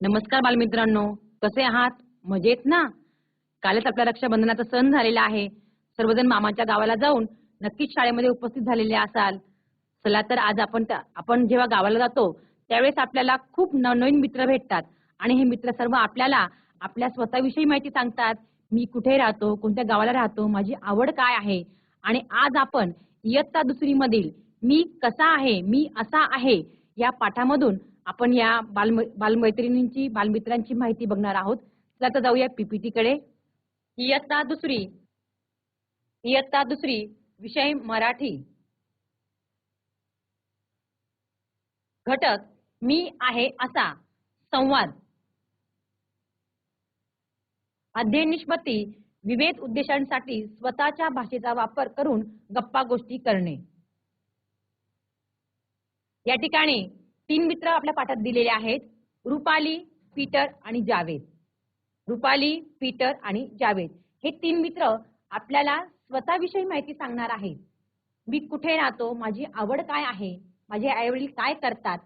नमस्कार बालमित्रांनो. कसे आहात? मजेत ना? कालच आपल्या रक्षाबंधनाचा सण झालेला आहे. सर्वजण मामाच्या गावाला जाऊन नक्कीच शाळेमध्ये उपस्थित झालेले असाल. चला तर आज आपण आपण जेव्हा गावाला जातो त्यावेळेस आपल्याला खूप नवनवीन मित्र भेटतात. आणि हे मित्र सर्व आपल्याला आपल्या स्वतःविषयी माहिती सांगतात. मी कुठे राहतो? कोणत्या गावाला राहतो? माझी आवड काय आहे? आणि आज आपण इयत्ता दुसरी मधील मी कसा आहे? मी असा आहे या पाठामधून आपण या बाल बालमैत्रिणींची बालमित्रांची माहिती बघणार आहोत. चला तर जाऊया पीपीटी कडे इयत्ता दुसरी. इयत्ता दुसरी. विषय मराठी. घटक मी आहे असा. संवाद. अध्ययन निष्पत्ती विविध उद्देशांसाठी स्वतःच्या भाषेचा वापर करून गप्पा गोष्टी करणे. या ठिकाणी तीन मित्र आपल्या पाठात दिलेले आहेत. रुपाली पीटर आणि जावेद. रुपाली पीटर आणि जावेद. हे तीन मित्र आपल्याला स्वतःविषयी माहिती सांगणार आहेत. मी कुठे राहतो? माझी आवड काय आहे? माझे आईवडील काय करतात?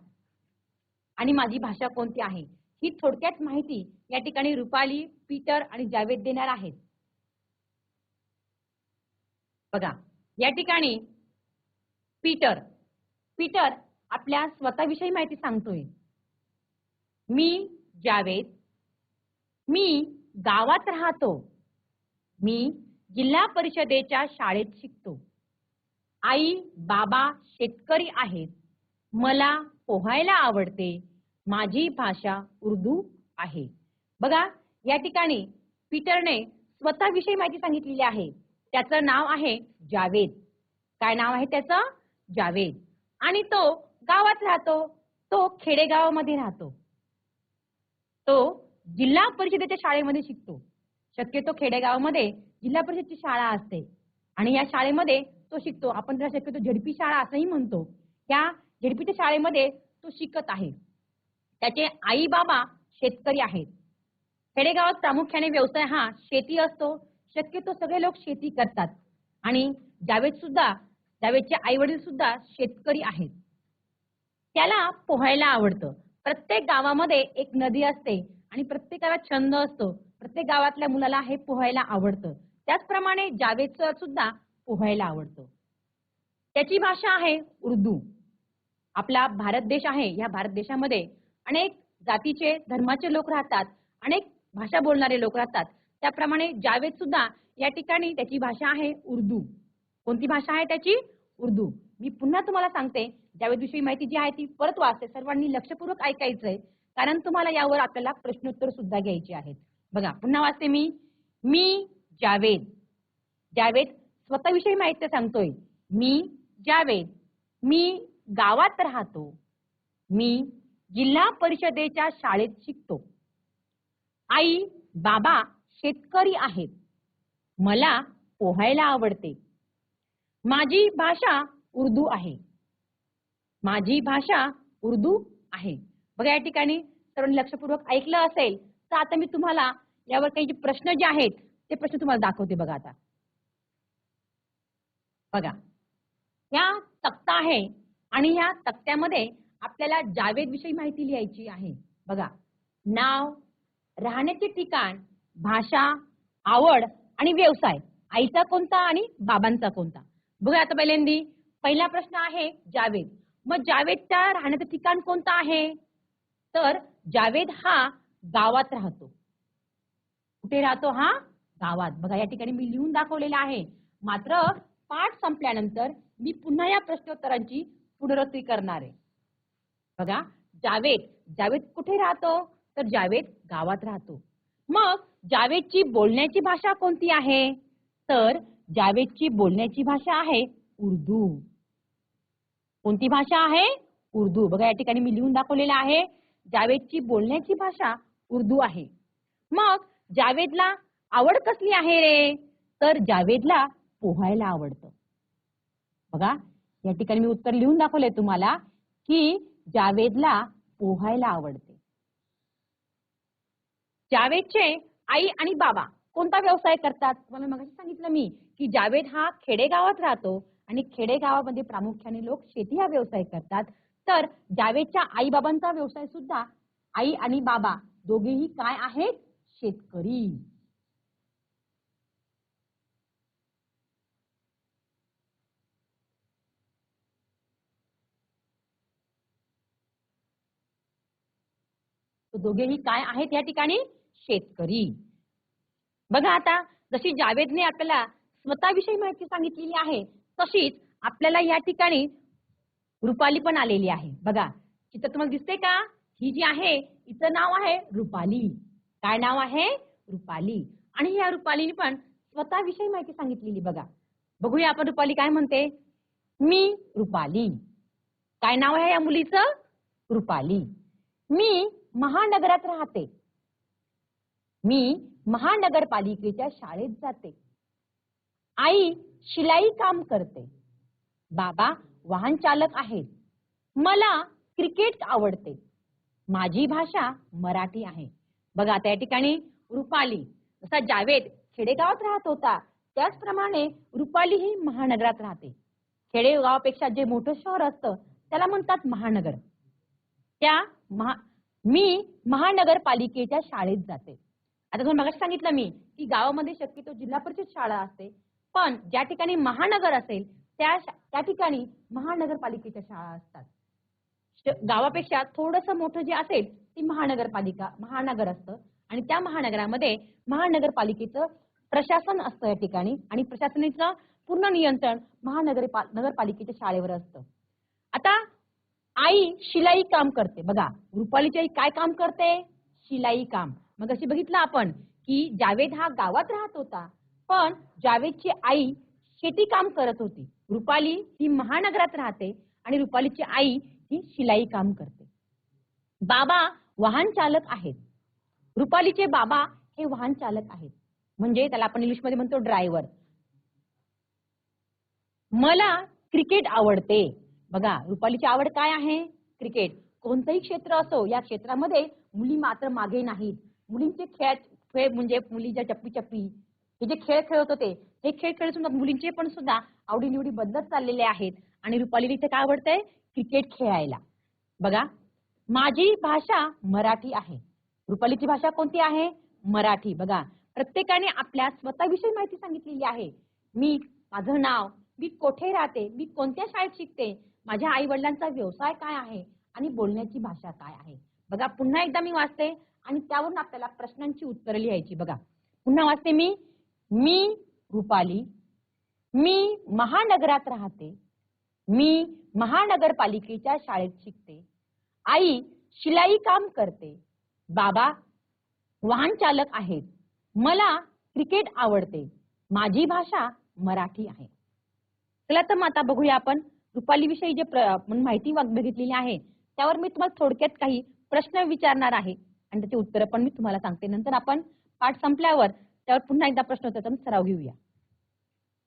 आणि माझी भाषा कोणती आहे? ही थोडक्यात माहिती या ठिकाणी रुपाली पीटर आणि जावेद देणार आहेत. बघा या ठिकाणी पीटर पीटर आपल्या स्वतःविषयी माहिती सांगतोय. मी जावेद मी गावात राहतो. मी जिल्हा परिषदेच्या शाळेत शिकतो. आई बाबा शेतकरी आहेत. मला पोहायला आवडते. माझी भाषा उर्दू आहे. बघा या ठिकाणी पीटरने स्वतःविषयी माहिती सांगितलेली आहे. त्याचं नाव आहे जावेद. काय नाव आहे त्याचं? जावेद. आणि तो गावात राहतो तो खेडेगावामध्ये राहतो. तो जिल्हा परिषदेच्या शाळेमध्ये शिकतो. शक्यतो खेडेगावामध्ये जिल्हा परिषदची शाळा असते. आणि या शाळेमध्ये तो शिकतो. आपण त्याला शक्यतो झडपी शाळा असंही म्हणतो त्या झडपीच्या शाळेमध्ये तो शिकत आहे. त्याचे आई बाबा शेतकरी आहेत. खेडेगावात प्रामुख्याने व्यवसाय हा शेती असतो. शक्यतो सगळे लोक शेती करतात. आणि जावेद सुद्धा जावेदचे आई वडील सुद्धा शेतकरी आहेत. त्याला पोहायला आवडतं. प्रत्येक गावामध्ये एक नदी असते आणि प्रत्येकाला छंद असतो. प्रत्येक गावातल्या मुलाला हे पोहायला आवडतं. त्याचप्रमाणे जावेदचं सुद्धा पोहायला आवडतं. त्याची भाषा आहे उर्दू. आपला भारत देश आहे. या भारत देशामध्ये अनेक जातीचे धर्माचे लोक राहतात. अनेक भाषा बोलणारे लोक राहतात. त्याप्रमाणे जावेद सुद्धा या ठिकाणी त्याची भाषा आहे उर्दू. कोणती भाषा आहे त्याची? उर्दू. मी पुन्हा तुम्हाला सांगते. ज्यावेळी माहिती जी आहे ती परत वाचते सर्वांनी लक्षपूर्वक ऐकायचंय कारण तुम्हाला यावर आपल्याला प्रश्नोत्तर सुद्धा घ्यायचे आहेत. बघा पुन्हा वाचते मी. मी जावेद. जावेद स्वतःविषयी माहिती सांगतोय. मी जावेद. मी गावात राहतो. मी जिल्हा परिषदेच्या शाळेत शिकतो. आई बाबा शेतकरी आहेत. मला पोहायला आवडते. माझी भाषा उर्दू आहे. माझी भाषा उर्दू आहे. बघा या ठिकाणी सर्वांनी लक्षपूर्वक ऐकलं असेल तर आता मी तुम्हाला यावर काही जे प्रश्न जे आहेत ते प्रश्न तुम्हाला दाखवते बघा आता. बघा ह्या तक्ता आहे आणि ह्या तक्त्यामध्ये आपल्याला जावेद विषयी माहिती लिहायची आहे. बघा नाव राहण्याचे ठिकाण भाषा आवड आणि व्यवसाय आईचा कोणता आणि बाबांचा कोणता. बघा आता पहिल्यांदी पहिला प्रश्न आहे जावेद. मग जावेदच्या राहण्याचं ठिकाण कोणतं आहे? तर जावेद हा गावात राहतो. कुठे राहतो हा? गावात. बघा या ठिकाणी मी लिहून दाखवलेला आहे. मात्र पाठ संपल्यानंतर मी पुन्हा या प्रश्नोत्तरांची पुनरावृत्ती करणार आहे. बघा जावेद जावेद कुठे राहतो? तर जावेद गावात राहतो. मग जावेदची बोलण्याची भाषा कोणती आहे? तर जावेदची बोलण्याची भाषा आहे उर्दू. कोणती भाषा आहे? उर्दू. बघा या ठिकाणी मी लिहून दाखवलेलं आहे. जावेदची बोलण्याची भाषा उर्दू आहे. मग जावेदला आवड कसली आहे रे? तर जावेदला पोहायला आवडतं. बघा या ठिकाणी मी उत्तर लिहून दाखवले तुम्हाला की जावेदला पोहायला आवडते. जावेदचे आई आणि बाबा कोणता व्यवसाय करतात? तुम्हाला मग सांगितलं मी की जावेद हा खेडेगावात राहतो. आणि खेडेगावामध्ये प्रामुख्याने लोक शेती हा व्यवसाय करतात. तर जावेदच्या आई बाबांचा व्यवसाय सुद्धा आई आणि बाबा दोघेही काय आहेत? शेतकरी. दोघेही काय आहेत या ठिकाणी? शेतकरी. बघा आता जशी जावेदने आपल्याला स्वतःविषयी माहिती सांगितलेली आहे तशीच आपल्याला या ठिकाणी रुपाली पण आलेली आहे. बघा चित्र तुम्हाला दिसते का? ही जी आहे हिचं नाव आहे रुपाली. काय नाव आहे? रुपाली. आणि या रुपालीने पण स्वतःविषयी माहिती सांगितलेली बघा. बघूया आपण रुपाली काय म्हणते? मी रुपाली. काय नाव आहे या मुलीचं? रुपाली. मी महानगरात राहते. मी महानगरपालिकेच्या शाळेत जाते. आई शिलाई काम करते. बाबा वाहन चालक आहेत. मला क्रिकेट आवडते. माझी भाषा मराठी आहे. बघा त्या ठिकाणी रुपाली जसा जावेद खेडेगावात राहत होता. त्याचप्रमाणे रुपाली ही महानगरात राहते. खेडेगावापेक्षा जे मोठं शहर असतं त्याला म्हणतात महानगर. त्या महा मी महानगरपालिकेच्या शाळेत जाते. आता तुम्ही मगाशी सांगितलं मी की गावामध्ये शक्यतो जिल्हा परिषद शाळा असते. पण ज्या ठिकाणी महानगर असेल त्या त्या ठिकाणी महानगरपालिकेच्या शाळा असतात. गावापेक्षा थोडस मोठं जे असेल ती महानगरपालिका महानगर असतं. आणि त्या महानगरामध्ये महानगरपालिकेचं प्रशासन असतं या ठिकाणी आणि प्रशासनाचं पूर्ण नियंत्रण महानगर नगरपालिकेच्या शाळेवर असतं. आता आई शिलाई काम करते. बघा रुपालीची आई काय काम करते? शिलाई काम. मग अशी बघितलं आपण की जावेद हा गावात राहत होता. पण जावेदची आई शेती काम करत होती. रुपाली ही महानगरात राहते आणि रुपालीची आई ही शिलाई काम करते. बाबा वाहन चालक आहेत. रुपालीचे बाबा हे वाहन चालक आहेत. म्हणजे त्याला आपण इंग्लिशमध्ये म्हणतो ड्रायव्हर मला क्रिकेट आवडते. बघा रुपालीची आवड काय आहे? क्रिकेट कोणतंही क्षेत्र असो या क्षेत्रामध्ये मुली मात्र मागे नाहीत. मुलींचे खेळ खेळ म्हणजे मुलीच्या चप्पी चप्पी हे जे खेळ खेळत होते हे खेळ खेळ सुद्धा मुलींचे पण सुद्धा आवडीनिवडी बदलत चाललेले आहेत. आणि रुपालीला इथे काय आवडतंय? क्रिकेट खेळायला. बघा माझी भाषा मराठी आहे. रुपालीची भाषा कोणती आहे? मराठी. बघा प्रत्येकाने आपल्या स्वतःविषयी माहिती सांगितलेली आहे. मी माझं नाव मी कोठे राहते मी कोणत्या शाळेत शिकते माझ्या आई वडिलांचा व्यवसाय काय आहे आणि बोलण्याची भाषा काय आहे? बघा पुन्हा एकदा मी वाचते आणि त्यावरून आपल्याला प्रश्नांची उत्तरं लिहायची. बघा पुन्हा वाचते मी. मी रुपाली मी महानगरात राहते मी महानगरपालिकेच्या शाळेत शिकते आई शिलाई काम करते बाबा वाहन चालक आहेत मला क्रिकेट आवडते माझी भाषा मराठी आहे. चला तर मग आता बघूया आपण रुपाली विषयी जे प्र- माहिती बघितलेली आहे त्यावर मी तुम्हाला थोडक्यात काही प्रश्न विचारणार आहे. आणि त्याची उत्तरं पण मी तुम्हाला सांगते. नंतर आपण पाठ संपल्यावर त्यावर पुन्हा एकदा प्रश्न तर सराव घेऊया.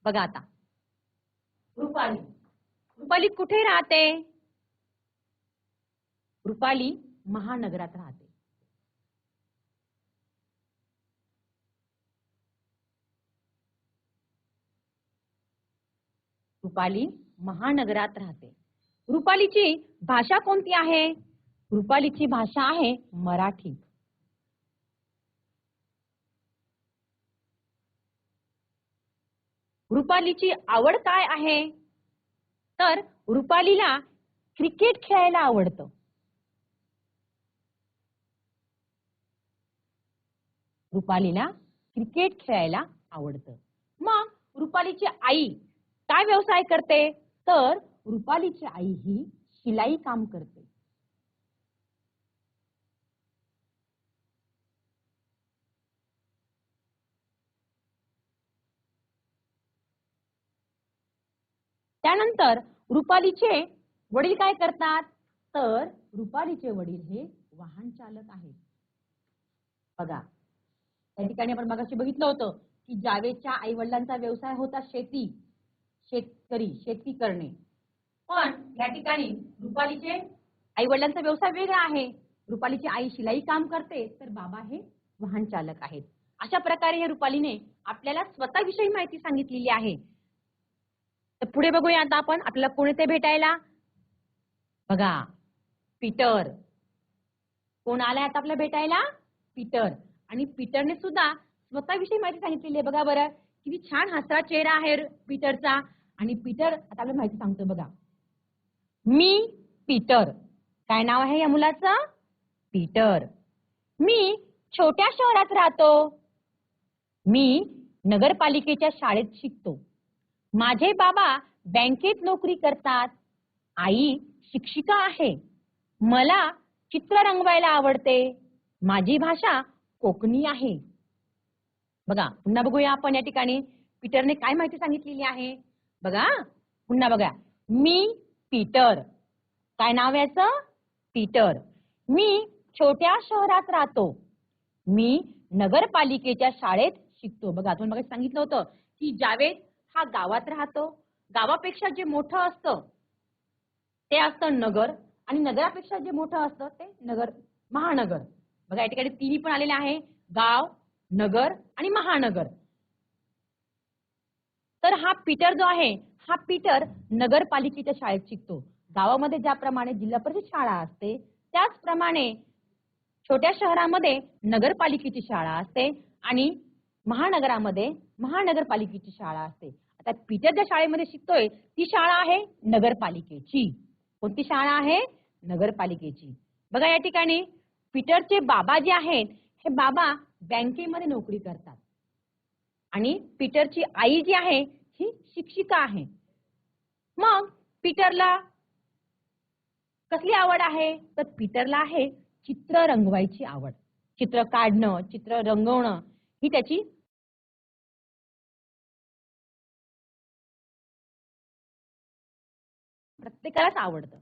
बघा आता. रुपाली. रुपाली कुठे राहते? रुपाली महानगरात राहते. रुपाली महानगरात राहते. रुपालीची भाषा कोणती आहे? रुपालीची भाषा आहे मराठी. रुपालीची आवड काय आहे? तर रुपालीला क्रिकेट खेळायला आवडतं. रुपालीला क्रिकेट खेळायला आवडतं. मग रुपालीची आई काय व्यवसाय करते? तर रुपालीची आई ही शिलाई काम करते. त्यानंतर रुपालीचे वडील काय करतात? तर रुपालीचे वडील हे वाहन चालक आहेत. बघा त्या ठिकाणी आपण मगाशी बघितलं होतं की जावेदच्या आई वडिलांचा व्यवसाय होता शेती शेतकरी शेती करणे. पण या ठिकाणी रुपालीचे आई वडिलांचा व्यवसाय वेगळा आहे. रुपालीची आई शिलाई काम करते तर बाबा हे वाहन चालक आहेत. अशा प्रकारे हे रुपालीने आपल्याला स्वतःविषयी माहिती सांगितलेली आहे. तर पुढे बघूया आता आपण आपल्याला कोण येते भेटायला? बघा पीटर. कोण आलाय आता आपल्याला भेटायला? पीटर. आणि पीटरने सुद्धा स्वतःविषयी माहिती सांगितलेली आहे. बघा बरं किती छान हसरा चेहरा आहे पीटरचा. आणि पीटर आता आपल्याला माहिती सांगतो बघा. मी पीटर. काय नाव आहे या मुलाचं? पीटर. मी छोट्या शहरात राहतो. मी नगरपालिकेच्या शाळेत शिकतो. माझे बाबा बँकेत नोकरी करतात. आई शिक्षिका आहे. मला चित्र रंगवायला आवडते. माझी भाषा कोकणी आहे. बघा पुन्हा बघूया आपण या ठिकाणी पीटरने काय माहिती सांगितलेली आहे. बघा पुन्हा बघा मी पीटर. काय नाव याचं? पीटर. मी छोट्या शहरात राहतो. मी नगरपालिकेच्या शाळेत शिकतो. बघा तुम्ही बघा सांगितलं होतं की जावेद हा गावात राहतो. गावापेक्षा जे मोठं असतं ते असतं नगर. आणि नगरापेक्षा जे मोठं असतं ते नगर महानगर. बघा या ठिकाणी तिन्ही पण आलेले आहे. गाव नगर आणि महानगर. तर हा पीटर जो आहे हा पीटर नगरपालिकेच्या शाळेत शिकतो. गावामध्ये ज्याप्रमाणे जिल्हा परिषद शाळा असते त्याचप्रमाणे छोट्या शहरामध्ये नगरपालिकेची शाळा असते आणि महानगरामध्ये महानगरपालिकेची शाळा असते. तर पीटर ज्या शाळेमध्ये शिकतोय ती शाळा आहे नगरपालिकेची. कोणती शाळा आहे? नगरपालिकेची. बघा या ठिकाणी पीटरचे बाबा जे आहेत हे बाबा बँकेमध्ये नोकरी करतात. आणि पीटरची आई जी आहे ही शिक्षिका आहे. मग पीटरला कसली आवड आहे? तर पीटरला आहे चित्र रंगवायची आवड. चित्र काढणं चित्र रंगवणं ही त्याची प्रत्येकालाच आवडतं.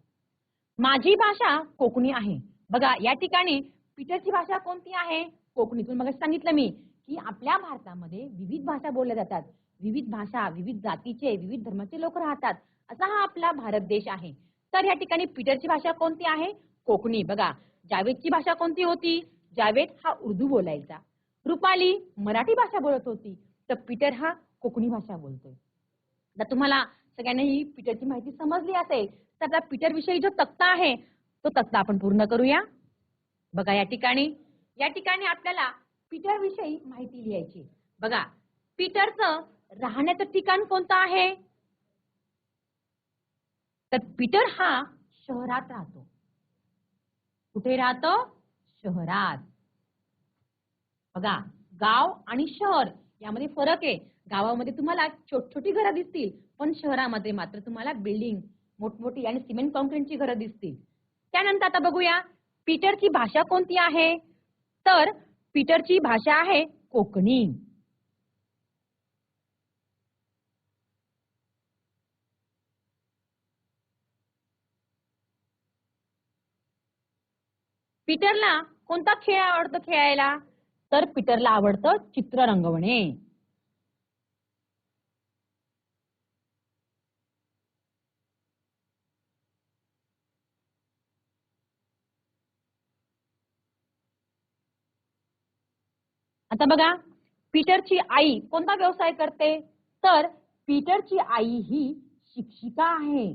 माझी भाषा कोकणी आहे. बघा या ठिकाणी पीटरची भाषा कोणती आहे? कोकणीतून मग सांगितलं मी की आपल्या भारतामध्ये विविध भाषा बोलल्या जातात. विविध भाषा विविध जातीचे विविध धर्माचे लोक राहतात. असा हा आपला भारत देश आहे. तर या ठिकाणी पीटरची भाषा कोणती आहे? कोकणी. बघा जावेदची भाषा कोणती होती? जावेद हा उर्दू बोलायचा. रुपाली मराठी भाषा बोलत होती. तर पीटर हा कोकणी भाषा बोलतोय. तर तुम्हाला सगळ्यांना ही पीटरची माहिती समजली असेल तर आपला पीटर विषयी जो तक्ता आहे तो तक्ता आपण पूर्ण करूया. बघा या ठिकाणी या ठिकाणी आपल्याला पीटर विषयी माहिती लिहायची बघा पीटरचं राहण्याचं ठिकाण कोणतं आहे? तर पीटर हा शहरात राहतो. कुठे राहतो? शहरात. बघा गाव आणि शहर यामध्ये फरक आहे. गावामध्ये तुम्हाला छोट छोटी घरं दिसतील पण शहरामध्ये मात्र तुम्हाला बिल्डिंग मोठमोठी आणि सिमेंट कॉन्क्रीटची घरं दिसतील. त्यानंतर आता बघूया पीटरची भाषा कोणती आहे? तर पीटरची भाषा आहे कोकणी. पीटरला कोणता खेळ आवडतो खेळायला? तर पीटरला आवडतं चित्र रंगवणे आता बघा पीटरची आई कोणता व्यवसाय करते? तर पीटरची आई ही शिक्षिका आहे.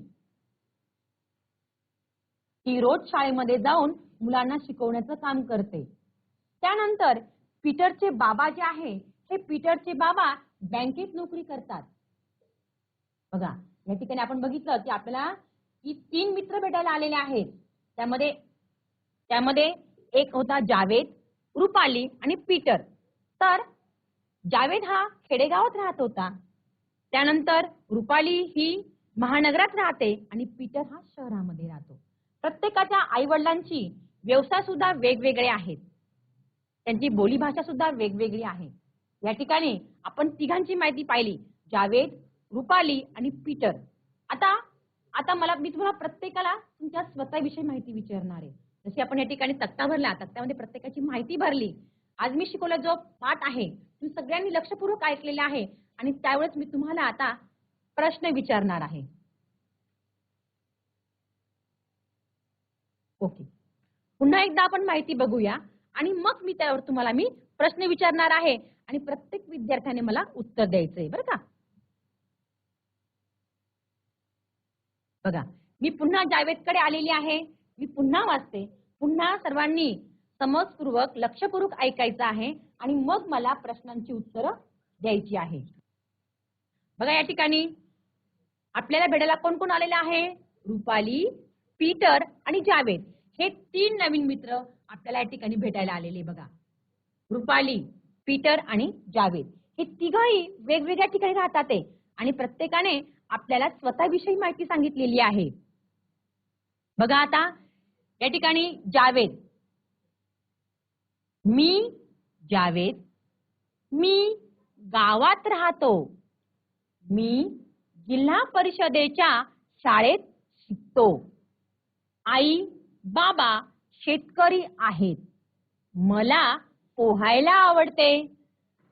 ती रोज शाळेमध्ये जाऊन मुलांना शिकवण्याचं काम करते. त्यानंतर पीटरचे बाबा जे आहे हे पीटरचे बाबा बँकेत नोकरी करतात. बघा या ठिकाणी आपण बघितलं की आपल्याला की तीन मित्र भेटायला आलेले आहेत. त्यामध्ये त्यामध्ये एक होता जावेद रुपाली आणि पीटर. तर जावेद हा खेडेगावात राहत होता. त्यानंतर रुपाली ही महानगरात राहते आणि पीटर हा शहरामध्ये राहतो. प्रत्येकाच्या आई वडिलांची व्यवसाय सुद्धा वेगवेगळे आहेत. त्यांची बोलीभाषा सुद्धा वेगवेगळी आहे. या ठिकाणी आपण तिघांची माहिती पाहिली. जावेद रुपाली आणि पीटर. आता आता मला मी तुम्हाला प्रत्येकाला तुमच्या स्वतःविषयी माहिती विचारणार आहे. जशी आपण या ठिकाणी तक्ता भरला तक्त्यामध्ये प्रत्येकाची माहिती भरली आज मी शिकवला जो पाठ आहे तुम्ही सगळ्यांनी लक्षपूर्वक ऐकलेला आहे आणि त्यावेळेस मी तुम्हाला आता प्रश्न विचारणार आहे. ओके. पुन्हा एकदा आपण माहिती बघूया आणि मग मी त्यावर तुम्हाला मी प्रश्न विचारणार आहे आणि प्रत्येक विद्यार्थ्याने मला उत्तर द्यायचंय बरं का? बघा मी पुन्हा जावेदकडे आलेली आहे मी पुन्हा वाचते पुन्हा सर्वांनी समजपूर्वक लक्षपूर्वक ऐकायचं आहे आणि मग मला प्रश्नांची उत्तरं द्यायची आहे. बघा या ठिकाणी. आपल्याला भेटायला कोण कोण आलेलं आहे? रुपाली पीटर आणि जावेद. हे तीन नवीन मित्र आपल्याला या ठिकाणी भेटायला आलेले बघा. रुपाली पीटर आणि जावेद. हे तिघही वेगवेगळ्या ठिकाणी राहतात आणि प्रत्येकाने आपल्याला स्वतःविषयी माहिती सांगितलेली आहे. बघा आता. या ठिकाणी जावेद. मी जावेद मी गावात राहतो मी जिल्हा परिषदेच्या शाळेत शिकतो. आई बाबा शेतकरी आहेत. मला पोहायला आवडते.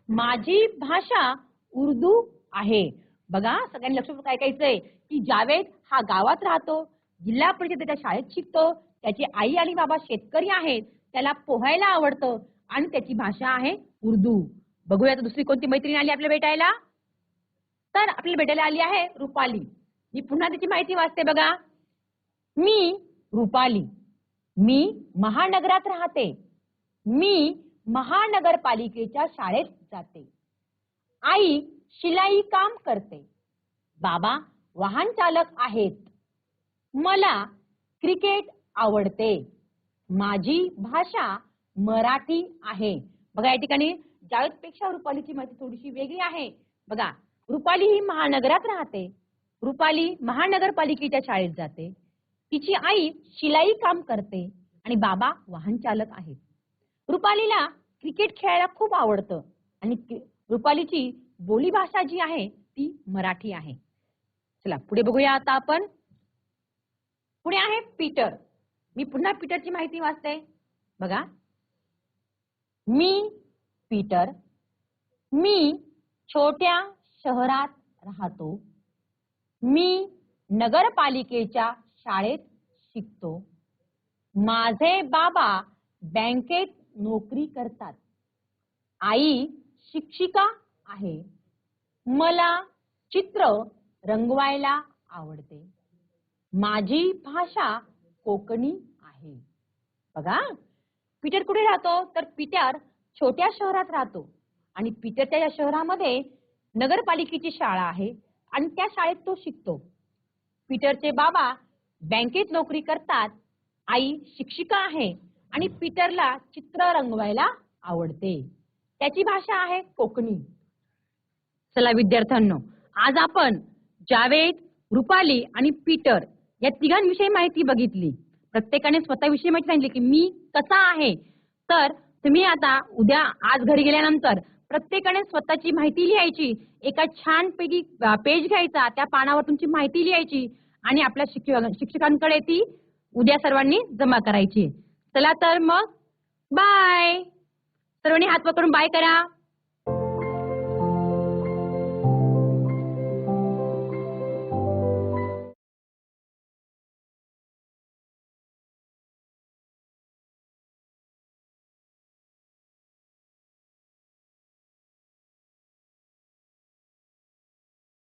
माझी भाषा उर्दू आहे. बघा सगळ्यांनी लक्ष लक्षपूर्वक आहे. की जावेद हा गावात राहतो जिल्हा परिषदेच्या शाळेत शिकतो त्याची आई आणि बाबा शेतकरी आहेत. त्याला पोहायला आवडतं. आणि त्याची भाषा आहे उर्दू. बघूया आता दुसरी कोणती मैत्रीण आली आपल्या भेटायला? तर आपल्याला भेटायला आली आहे रुपाली. मी पुन्हा त्याची माहिती वाचते बघा. मी रुपाली. मी महानगरात राहते. मी महानगरपालिकेच्या शाळेत जाते. आई शिलाई काम करते. बाबा वाहन चालक आहेत. मला क्रिकेट आवडते. माझी भाषा मराठी आहे. बघा या ठिकाणी जावेदपेक्षा रुपालीची माहिती थोडीशी वेगळी आहे. बघा रुपाली ही महानगरात राहते. रुपाली महानगरपालिकेच्या शाळेत जाते. तिची आई शिलाई काम करते आणि बाबा वाहन चालक आहेत. रुपालीला क्रिकेट खेळायला खूप आवडतं आणि रुपालीची बोली भाषा जी आहे ती मराठी आहे. चला पुढे बघूया आता आपण. पुढे आहे पीटर. मी पुन्हा पीटरची माहिती वाचते. बघा. मी पीटर मी छोट्या शहरात राहतो. मी नगरपालिकेच्या शाळेत शिकतो. माझे बाबा बँकेत नोकरी करतात. आई शिक्षिका आहे. मला चित्र रंगवायला आवडते. माझी भाषा कोकणी आहे. बघा पीटर कुठे राहतो? तर पीटर छोट्या शहरात राहतो. आणि पीटरच्या या शहरामध्ये नगरपालिकेची शाळा आहे आणि त्या शाळेत तो शिकतो. पीटरचे बाबा बँकेत नोकरी करतात आई शिक्षिका आहे आणि पीटरला चित्र रंगवायला आवडते. त्याची भाषा आहे कोकणी. चला विद्यार्थ्यांनो आज आपण जावेद रुपाली आणि पीटर या तिघांविषयी माहिती बघितली. प्रत्येकाने स्वतःविषयी माहिती सांगितली की मी कसा आहे. तर तुम्ही आता उद्या आज घरी गेल्यानंतर प्रत्येकाने स्वतःची माहिती लिहायची. एका छान पैकी पेज घ्यायचा. त्या पानावर तुमची माहिती लिहायची आणि आपल्या शिक्षक शिक्षकांकडे ती उद्या सर्वांनी जमा करायची. चला तर मग बाय सर्वांनी हात पकडून बाय करा.